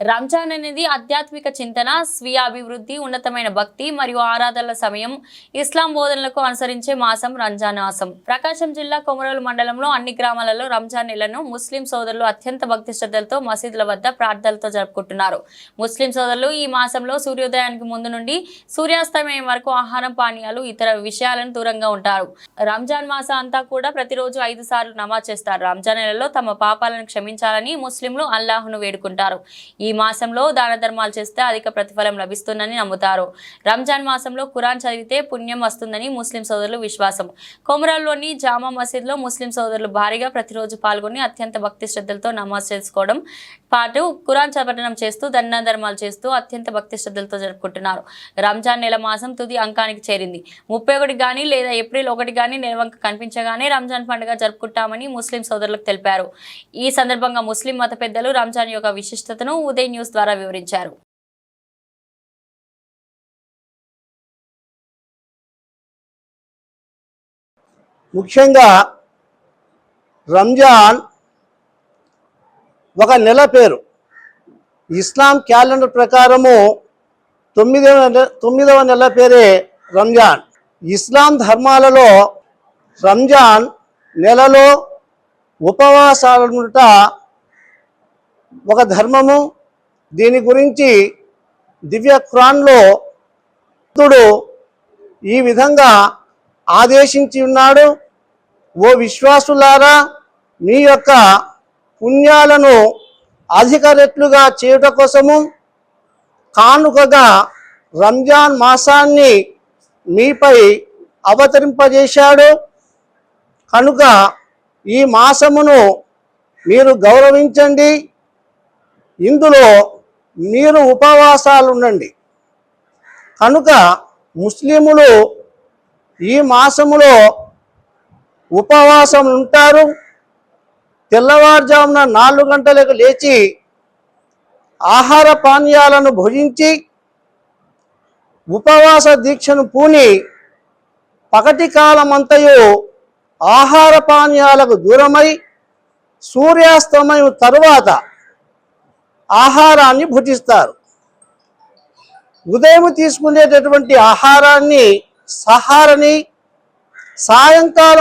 రంజాన్ అనేది ఆధ్యాత్మిక చింతన స్వీయ అభివృద్ధి ఉన్నతమైన భక్తి మరియు ఆరాధనల సమయం. ఇస్లాం బోధనలకు అనుసరించే మాసం రంజాన్ మాసం. ప్రకాశం జిల్లా కొమరోలు మండలంలో అన్ని గ్రామాలలో రంజాన్ నెలను ముస్లిం సోదరులు అత్యంత భక్తి శ్రద్ధలతో మసీదుల వద్ద ప్రార్థనలతో జరుపుకుంటున్నారు. ముస్లిం సోదరులు ఈ మాసంలో సూర్యోదయానికి ముందు నుండి సూర్యాస్తమయం వరకు ఆహారం పానీయాలు ఇతర విషయాలను దూరంగా ఉంటారు. రంజాన్ మాసం అంతా కూడా ప్రతిరోజు ఐదు సార్లు నమాజ్ చేస్తారు. రంజాన్ నెలలో తమ పాపాలను క్షమించాలని ముస్లింలు అల్లాహ్ను వేడుకుంటారు. ఈ ఈ మాసంలో దాన ధర్మాలు చేస్తే అధిక ప్రతిఫలం లభిస్తుందని నమ్ముతారు. రంజాన్ మాసంలో ఖురాన్ చదివితే పుణ్యం వస్తుందని ముస్లిం సోదరులు విశ్వాసం. కొమరాల్లోని జామా మసీద్లో ముస్లిం సోదరులు భారీగా ప్రతిరోజు పాల్గొని అత్యంత భక్తి శ్రద్ధలతో నమాజ్ చేసుకోవడం పాటు ఖురాన్ చదవటం చేస్తూ దండ ధర్మాలు చేస్తూ అత్యంత భక్తి శ్రద్ధలతో జరుపుకుంటున్నారు. రంజాన్ నెల మాసం తుది అంకానికి చేరింది. ముప్పై ఒకటి కానీ లేదా ఏప్రిల్ ఒకటి కానీ నెలవంక కనిపించగానే రంజాన్ పండుగ జరుపుకుంటామని ముస్లిం సోదరులకు తెలిపారు. ఈ సందర్భంగా ముస్లిం మత పెద్దలు రంజాన్ యొక్క విశిష్టతను ఉదయ్ న్యూస్ ద్వారా వివరించారు. ముఖ్యంగా రంజాన్ ఒక నెల పేరు. ఇస్లాం క్యాలెండర్ ప్రకారము తొమ్మిదవ నెల తొమ్మిదవ నెల పేరే రంజాన్. ఇస్లాం ధర్మాలలో రంజాన్ నెలలో ఉపవాసాలుట ఒక ధర్మము దీని గురించి దివ్య ఖురాన్లో బుద్ధుడు ఈ విధంగా ఆదేశించి ఉన్నాడు. ఓ విశ్వాసులారా మీ యొక్క పుణ్యాలను అధిక రెట్లుగా చేయుట కోసము కానుకగా రంజాన్ మాసాన్ని మీపై అవతరింపజేశాడు. కనుక ఈ మాసమును మీరు గౌరవించండి. ఇందులో మీరు ఉపవాసాలు ఉండండి కనుక ముస్లిములు ఈ మాసములో ఉపవాసం ఉంటారు తెల్లవారుజామున నాలుగు గంటలకు లేచి ఆహార పానీయాలను భుజించి ఉపవాస దీక్షను పూని పగటి కాలమంతయు ఆహార పానీయాలకు దూరమై సూర్యాస్తమయం తరువాత ఆహారాన్ని భుజిస్తారు. ఉదయం తీసుకునేటటువంటి ఆహారాన్ని సహారని సాయంకాలం